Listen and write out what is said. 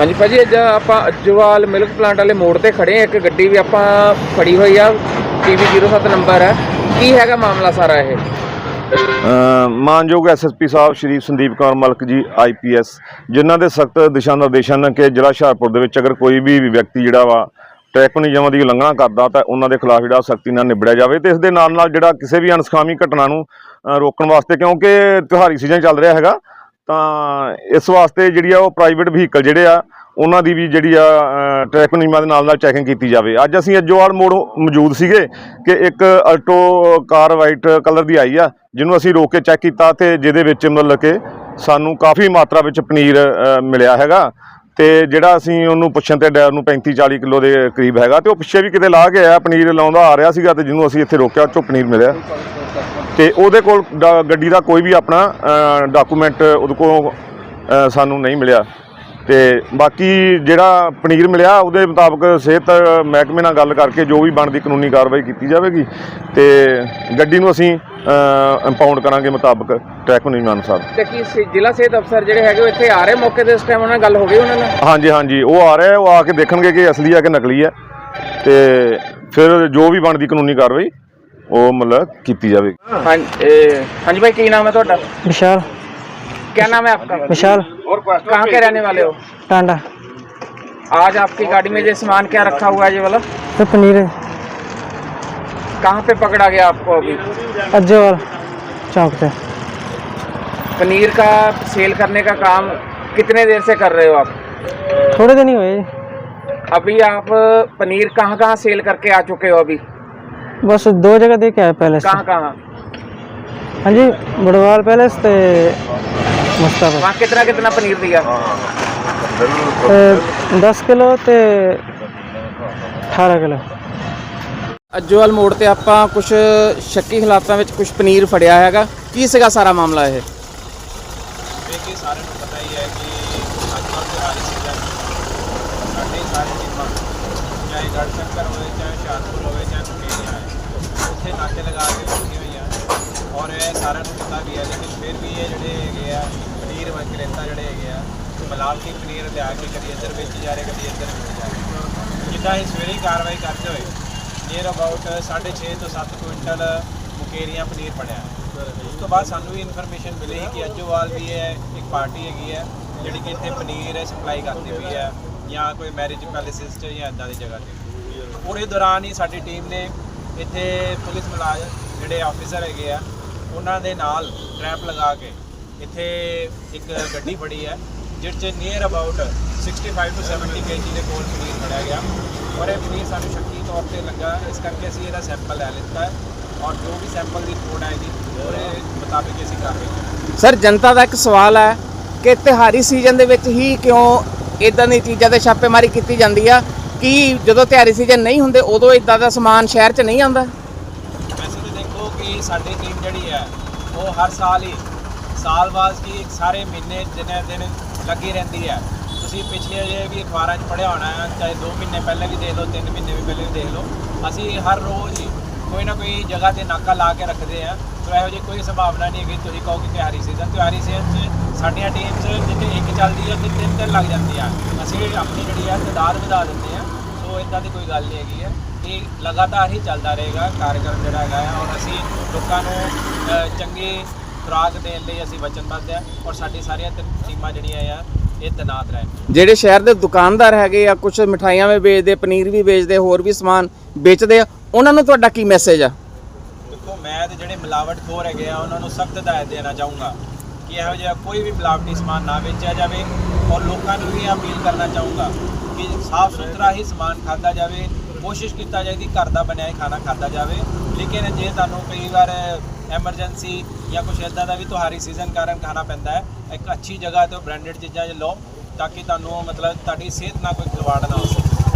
ਹਾਂਜੀ ਭਾਜੀ, ਅੱਜ ਆਪਾਂ ਅੱਜਵਾਲ ਮਿਲਕ ਪਲਾਂਟ ਵਾਲੇ ਮੋੜ ਤੇ ਖੜੇ ਆ ਇੱਕ ਗੱਡੀ ਵੀ ਆਪਾਂ ਫੜੀ ਹੋਈ ਆ। ਟੀਵੀ 07 ਨੰਬਰ ਹੈ। ਕੀ ਹੈਗਾ ਮਾਮਲਾ ਸਾਰਾ ਇਹ? ਮਾਨਯੋਗ ਐਸਐਸਪੀ ਸਾਹਿਬ, ਸ਼੍ਰੀ ਸੰਦੀਪ ਕੌਰ ਮਲਕ ਜੀ ਆਈਪੀਐਸ ਜਿਨ੍ਹਾਂ ਦੇ ਸਖਤ ਦਿਸ਼ਾ ਨਿਰਦੇਸ਼ਾਂ ਨੇ ਕਿ ਜ਼ਿਲ੍ਹਾ ਹੁਸ਼ਿਆਰਪੁਰ ਦੇ ਵਿੱਚ ਅਗਰ ਕੋਈ ਵੀ ਵਿਅਕਤੀ ਜਿਹੜਾ ਵਾ ਟ੍ਰੈਫਿਕ ਨਿਯਮਾਂ ਦੀ ਉਲੰਘਣਾ ਕਰਦਾ ਤਾਂ ਉਹਨਾਂ ਦੇ ਖਿਲਾਫ ਜਿਹੜਾ ਸਖਤੀ ਨਾਲ ਨਿਬੜਿਆ ਜਾਵੇ ਤੇ ਇਸ ਦੇ ਨਾਲ ਨਾਲ ਜਿਹੜਾ ਕਿਸੇ ਵੀ ਅਨਸਖਾਮੀ ਘਟਨਾ ਨੂੰ ਰੋਕਣ ਵਾਸਤੇ ਕਿਉਂਕਿ ਤਿਉਹਾਰੀ ਸੀਜ਼ਨ ਚੱਲ ਰਿਹਾ ਹੈਗਾ ਤਾਂ ਇਸ ਵਾਸਤੇ ਜਿਹੜੀ ਆ ਉਹ ਪ੍ਰਾਈਵੇਟ ਵਹੀਕਲ ਜਿਹੜੇ ਆ ਉਹਨਾਂ ਦੀ ਵੀ ਜਿਹੜੀ ਆ ਅ, ਟ੍ਰੈਫਿਕ ਨਿਯਮਾਂ ਦੇ ਨਾਲ ਨਾਲ ਚੈਕਿੰਗ ਕੀਤੀ ਜਾਵੇ। ਅੱਜ ਅਸੀਂ ਅੱਜੋਵਾਲ ਮੋੜ ਮੌਜੂਦ ਸੀਗੇ ਕਿ ਇੱਕ ਅਲਟੋ ਕਾਰ ਵਾਈਟ ਕਲਰ ਦੀ ਆਈ ਆ ਜਿਹਨੂੰ ਅਸੀਂ ਰੋਕ ਕੇ ਚੈੱਕ ਕੀਤਾ ਤੇ ਜਿਹਦੇ ਵਿੱਚ ਮਤਲਬ ਕਿ ਸਾਨੂੰ ਕਾਫੀ ਮਾਤਰਾ ਵਿੱਚ ਪਨੀਰ ਮਿਲਿਆ ਹੈਗਾ ਤੇ ਜਿਹੜਾ ਅਸੀਂ ਉਹਨੂੰ ਪੁੱਛਣ ਤੇ ਡਰਾਈਵਰ ਨੂੰ 35 40 ਕਿਲੋ ਦੇ ਕਰੀਬ ਹੈਗਾ ਤੇ ਉਹ ਪਿੱਛੇ ਵੀ ਕਿਤੇ ਲਾ ਕੇ ਆਇਆ ਪਨੀਰ ਲਾਉਂਦਾ ਆ ਰਿਹਾ ਸੀਗਾ ਤੇ ਜਿਹਨੂੰ ਅਸੀਂ ਇੱਥੇ ਰੋਕਿਆ ਉਹ 'ਚੋਂ ਪਨੀਰ ਮਿਲਿਆ। ਤੇ ਉਹਦੇ ਕੋਲ ਗੱਡੀ ਦਾ ਕੋਈ ਵੀ ਆਪਣਾ ਡਾਕੂਮੈਂਟ ਉਹਦੇ ਕੋਲ ਸਾਨੂੰ ਨਹੀਂ ਮਿਲਿਆ। ਤੇ ਬਾਕੀ ਜਿਹੜਾ ਪਨੀਰ ਮਿਲਿਆ ਉਹਦੇ ਮੁਤਾਬਕ ਸਿਹਤ ਮਹਿਕਮੇ ਨਾਲ ਗੱਲ ਕਰਕੇ ਜੋ ਵੀ ਬਣਦੀ ਕਾਨੂੰਨੀ ਕਾਰਵਾਈ ਕੀਤੀ ਜਾਵੇਗੀ ਤੇ ਗੱਡੀ ਨੂੰ ਅਸੀਂ ਇੰਪਾਊਂਡ ਕਰਾਂਗੇ ਮੁਤਾਬਕ ਟਰੈਕ ਨਿਯਮਾਂ ਅਨੁਸਾਰ ਤੇ ਕੀ ਜ਼ਿਲ੍ਹਾ ਸਿਹਤ ਅਫਸਰ ਜਿਹੜੇ ਹੈਗੇ ਉਹ ਇੱਥੇ ਆ ਰਹੇ ਮੌਕੇ ਤੇ ਇਸ ਟਾਈਮ ਉਹਨਾਂ ਨਾਲ ਗੱਲ ਹੋ ਗਈ ਉਹਨਾਂ ਨਾਲ? ਹਾਂਜੀ ਹਾਂਜੀ ਉਹ ਆ ਰਿਹਾ ਉਹ ਆ ਕੇ ਦੇਖਣਗੇ ਕਿ ਅਸਲੀ ਹੈ ਕਿ ਨਕਲੀ ਹੈ ਤੇ ਫਿਰ ਜੋ ਵੀ ਬਣਦੀ ਕਾਨੂੰਨੀ ਕਾਰਵਾਈ ਉਹ ਮਤਲਬ ਕੀਤੀ ਜਾਵੇਗੀ ਹਾਂਜੀ ਇਹ- ਹਾਂਜੀ ਭਾਈ ਕੀ ਨਾਮ ਹੈ ਤੁਹਾਡਾ विशाल क्या नाम है आपका विशाल कहाँ के रहने वाले हो टांडा आज आपकी गाड़ी में ये सामान क्या रखा हुआ है ये वाला तो पनीर है कहाँ पे पकड़ा गया आपको अभी अज्जेवाल चौक से पनीर का सेल करने का काम कितने देर से कर रहे हो आप थोड़े दिन ही हुए अभी आप पनीर कहाँ कहाँ सेल करके आ चुके हो अभी बस दो जगह दे के आए पैलेस कहाँ कहाँ हाँ जी बड़वाल पैलेस ते मुस्ताफा वहाँ कितना कितना पनीर दिया ते दस किलो ते अठारह किलो ਅੱਜੋਵਾਲ ਮੋੜ ਤੇ ਆਪਾਂ ਕੁਝ ਸ਼ੱਕੀ ਹਾਲਾਤਾਂ ਵਿੱਚ ਕੁਝ ਪਨੀਰ ਫੜਿਆ ਹੈਗਾ ਕੀ ਸੀਗਾ ਸਾਰਾ ਮਾਮਲਾ ਇਹ ਦੇਖੀ ਸਾਰਿਆਂ ਨੂੰ ਪਤਾ ਹੀ ਹੈ ਕਿ ਅੱਜ ਕੱਲ੍ਹ ਤਿਉਹਾਰੀ ਸੀਜ਼ਨ ਸਾਡੇ ਸਾਰੇ ਟੀਮਾਂ ਚਾਹੇ ਗੜਸ਼ੰਕਰ ਹੋਵੇ ਚਾਹੇ ਹੁਸ਼ਿਆਰਪੁਰ ਹੋਵੇ ਚਾਹੇ ਮੁਕੇਰੀਆਂ ਹੈ ਨਾਕੇ ਲਗਾ ਕੇ ਬੈਠੀ ਹੋਈਆਂ। ਔਰ ਇਹ ਸਾਰਿਆਂ ਨੂੰ ਪਤਾ ਵੀ ਹੈ, ਲੇਕਿਨ ਫਿਰ ਵੀ ਇਹ ਜਿਹੜੇ ਹੈਗੇ ਆ, ਪਨੀਰ ਵਿਕਰੇਤਾ ਜਿਹੜੇ ਹੈਗੇ ਆ ਮਿਲਾਵਟੀ ਪਨੀਰ ਲਿਆ ਕੇ ਕਦੀ ਇੱਧਰ ਵਿੱਚ ਜਾ ਰਹੇ, ਕਦੀ ਇੱਧਰ ਵਿੱਚ ਜਾ ਰਹੇ। ਜਿੱਦਾਂ ਇਹ ਸਵੇਰੇ ਕਾਰਵਾਈ ਕਰਦੇ ਹੋਏ ਨੀਅਰ ਅਬਾਊਟ 6.5 ਤੋਂ 7 ਕੁਇੰਟਲ ਮੁਕੇਰੀਆਂ ਪਨੀਰ ਫੜਿਆ ਉਸ ਤੋਂ ਬਾਅਦ ਸਾਨੂੰ ਵੀ ਇਨਫੋਰਮੇਸ਼ਨ ਮਿਲੀ ਕਿ ਅੱਜੋਵਾਲ ਵੀ ਹੈ ਇੱਕ ਪਾਰਟੀ ਹੈਗੀ ਹੈ, ਜਿਹੜੀ ਕਿ ਇੱਥੇ ਪਨੀਰ ਸਪਲਾਈ ਕਰਦੀ ਪਈ ਹੈ, ਜਾਂ ਕੋਈ ਮੈਰਿਜ ਪੈਲੇਸਿਸ 'ਚ ਜਾਂ ਇਦਾਂ ਦੀ ਜਗ੍ਹਾ ਤੇ। ਪੂਰੇ ਦੌਰਾਨ ਹੀ ਸਾਡੀ ਟੀਮ ਨੇ ਇੱਥੇ ਪੁਲਿਸ ਮੁਲਾਜ਼ਮ ਜਿਹੜੇ ਆਫੀਸਰ ਹੈਗੇ ਆ, ਉਹਨਾਂ ਦੇ ਨਾਲ ਟ੍ਰੈਪ ਲਗਾ ਕੇ ਇੱਥੇ ਇੱਕ ਗੱਡੀ ਫੜੀ ਹੈ, ਜਿਸ 'ਚ ਨੀਅਰ ਅਬਾਊਟ 65 ਤੋਂ 70 ਕੇਜੀ ਦੇ ਕੋਲ ਪਨੀਰ ਫੜਿਆ ਗਿਆ। ਔਰ ਇਹ ਪਨੀਰ ਸਾਨੂੰ ਸ਼ੱਕੀ ਤੌਰ ਤੇ ਲੱਗਾ। ਇਸ ਕਰਕੇ ਅਸੀਂ ਇਹਦਾ ਸੈਂਪਲ ਲੈ ਲਿੱਤਾ ਔਰ ਜੋ ਵੀ ਸੈਂਪਲ ਦੀ ਰਿਪੋਰਟ ਆਏਗੀ, ਉਹਦੇ ਮੁਤਾਬਿਕ ਅਸੀਂ ਕਾਰਵਾਈ ਸਰ, ਜਨਤਾ ਦਾ ਇੱਕ ਸਵਾਲ ਹੈ ਕਿ ਤਿਹਾਰੀ ਸੀਜ਼ਨ ਦੇ ਵਿੱਚ ਹੀ ਕਿਉਂ ਇਦਾਂ ਦੀ ਚੀਜ਼ਾਂ ਤੇ ਛਾਪੇਮਾਰੀ ਕੀਤੀ ਜਾਂਦੀ ਆ? ਕਿ ਜਦੋਂ ਤਿਆਰੀ ਸੀਜ਼ਨ ਨਹੀਂ ਹੁੰਦੇ, ਉਦੋਂ ਇਦਾਂ ਦਾ ਸਮਾਨ ਸ਼ਹਿਰ 'ਚ ਨਹੀਂ ਆਉਂਦਾ? ਵੈਸੇ ਤਾਂ ਦੇਖੋ ਕਿ ਸਾਡੀ ਟੀਮ ਜਿਹੜੀ ਹੈ, ਉਹ ਹਰ ਸਾਲ ਹੀ, ਸਾਲ ਬਾਅਦ ਕੀ ਸਾਰੇ ਮਹੀਨੇ ਦਿਨੇ ਦਿਨ ਲੱਗੀ ਰਹਿੰਦੀ ਹੈ। ਤੁਸੀਂ ਪਿਛਲੇ ਜੇ ਵੀ ਅਖਬਾਰਾਂ 'ਚ ਪੜ੍ਹਿਆ ਹੋਣਾ ਹੈ ਚਾਹੇ 2 ਮਹੀਨੇ ਪਹਿਲੇ ਵੀ ਦੇਖ ਲਓ 3 ਮਹੀਨੇ ਵੀ ਪਹਿਲੇ ਵੀ ਦੇਖ ਲਓ, ਅਸੀਂ ਹਰ ਰੋਜ਼ ਹੀ ਕੋਈ ਨਾ ਕੋਈ ਜਗ੍ਹਾ ਤੇ ਨਾਕਾ ਲਾ ਕੇ ਰੱਖਦੇ ਆ ਤਾਂ ਇਹੋ ਜਿਹੀ ਕੋਈ ਸੰਭਾਵਨਾ ਨਹੀਂ ਕਿ ਤੁਸੀਂ ਕਹੋ ਕਿ ਤਿਉਹਾਰੀ ਸੀਜ਼ਨ ਤਿਉਹਾਰੀ ਸੀਜ਼ਨ 'ਚ ਸਾਡੀਆਂ ਟੀਮਸ ਜਿੱਥੇ ਇੱਕ ਚੱਲਦੀ ਹੈ ਤੇ ਤਿੰਨ ਤਿੰਨ ਲੱਗ ਜਾਂਦੀਆਂ ਅਸੀਂ ਆਪਣੀ ਜਿਹੜੀ ਹੈ ਤਾਦਾਦ ਵਧਾ ਦਿੰਦੇ ਆ ਸੋ ਇਦਾਂ ਦੀ ਕੋਈ ਗੱਲ ਨਹੀਂ ਹੈਗੀ ਹੈ ਇਹ ਲਗਾਤਾਰ ਹੀ ਚੱਲਦਾ ਰਹੇਗਾ ਕਾਰਜਕ੍ਰਮ ਜਿਹੜਾ ਹੈਗਾ ਹੈ ਔਰ ਅਸੀਂ ਲੋਕਾਂ ਨੂੰ ਚੰਗੀ ਖੁਰਾਕ ਦੇਣ ਲਈ ਅਸੀਂ ਵਚਨਬੱਧ ਹਾਂ ਔਰ ਸਾਡੀ ਸਾਰੀਆਂ ਟੀਮਾਂ ਜਿਹੜੀਆਂ ਆ ਇਹ ਤੈਨਾਤ ਰਹਿਣ। ਜਿਹੜੇ ਸ਼ਹਿਰ ਦੇ ਦੁਕਾਨਦਾਰ ਹੈਗੇ ਆ ਕੁਝ ਮਠਾਈਆਂ ਵੀ ਵੇਚਦੇ ਪਨੀਰ ਵੀ ਵੇਚਦੇ ਹੋਰ ਵੀ ਸਮਾਨ ਵੇਚਦੇ ਆ ਉਹਨਾਂ ਨੂੰ ਤੁਹਾਡਾ ਕੀ ਮੈਸੇਜ ਆ? ਦੇਖੋ ਮੈਂ ਤੇ ਜਿਹੜੇ ਮਿਲਾਵਟਖੋਰ ਹੈਗੇ ਆ ਉਹਨਾਂ ਨੂੰ ਸਖਤ ਹਦਾਇਤ ਦੇਣਾ ਚਾਹੂੰਗਾ। ਕਿ ਇਹੋ ਜਿਹਾ ਕੋਈ ਵੀ ਮਿਲਾਵਟੀ ਸਮਾਨ ਨਾ ਵੇਚਿਆ ਜਾਵੇ ਔਰ ਲੋਕਾਂ ਨੂੰ ਵੀ ਅਪੀਲ ਕਰਨਾ ਚਾਹੂੰਗਾ ਕਿ ਸਾਫ਼ ਸੁਥਰਾ ਹੀ ਸਮਾਨ ਖਾਦਾ ਜਾਵੇ, ਕੋਸ਼ਿਸ਼ ਕੀਤਾ ਜਾਏ ਕਿ ਘਰ ਦਾ ਬਣਿਆ ਹੀ ਖਾਣਾ ਖਾਦਾ ਜਾਵੇ। ਲੇਕਿਨ ਜੇ ਤੁਹਾਨੂੰ ਕਈ ਵਾਰ ਐਮਰਜੈਂਸੀ ਜਾਂ ਕੁਝ ਇਦਾਂ ਦਾ ਵੀ ਤੁਹਾਰੀ ਸੀਜ਼ਨ ਕਾਰਨ ਖਾਣਾ ਪੈਂਦਾ ਹੈ, ਇੱਕ ਅੱਛੀ ਜਗ੍ਹਾ ਤੋਂ ਬ੍ਰਾਂਡਡ ਚੀਜ਼ਾਂ 'ਚ ਲਓ ਤਾਂ ਕਿ ਤੁਹਾਨੂੰ ਮਤਲਬ ਤੁਹਾਡੀ ਸਿਹਤ ਨਾਲ ਕੋਈ ਖਿਲਵਾੜ ਨਾ ਹੋ ਸਕੇ।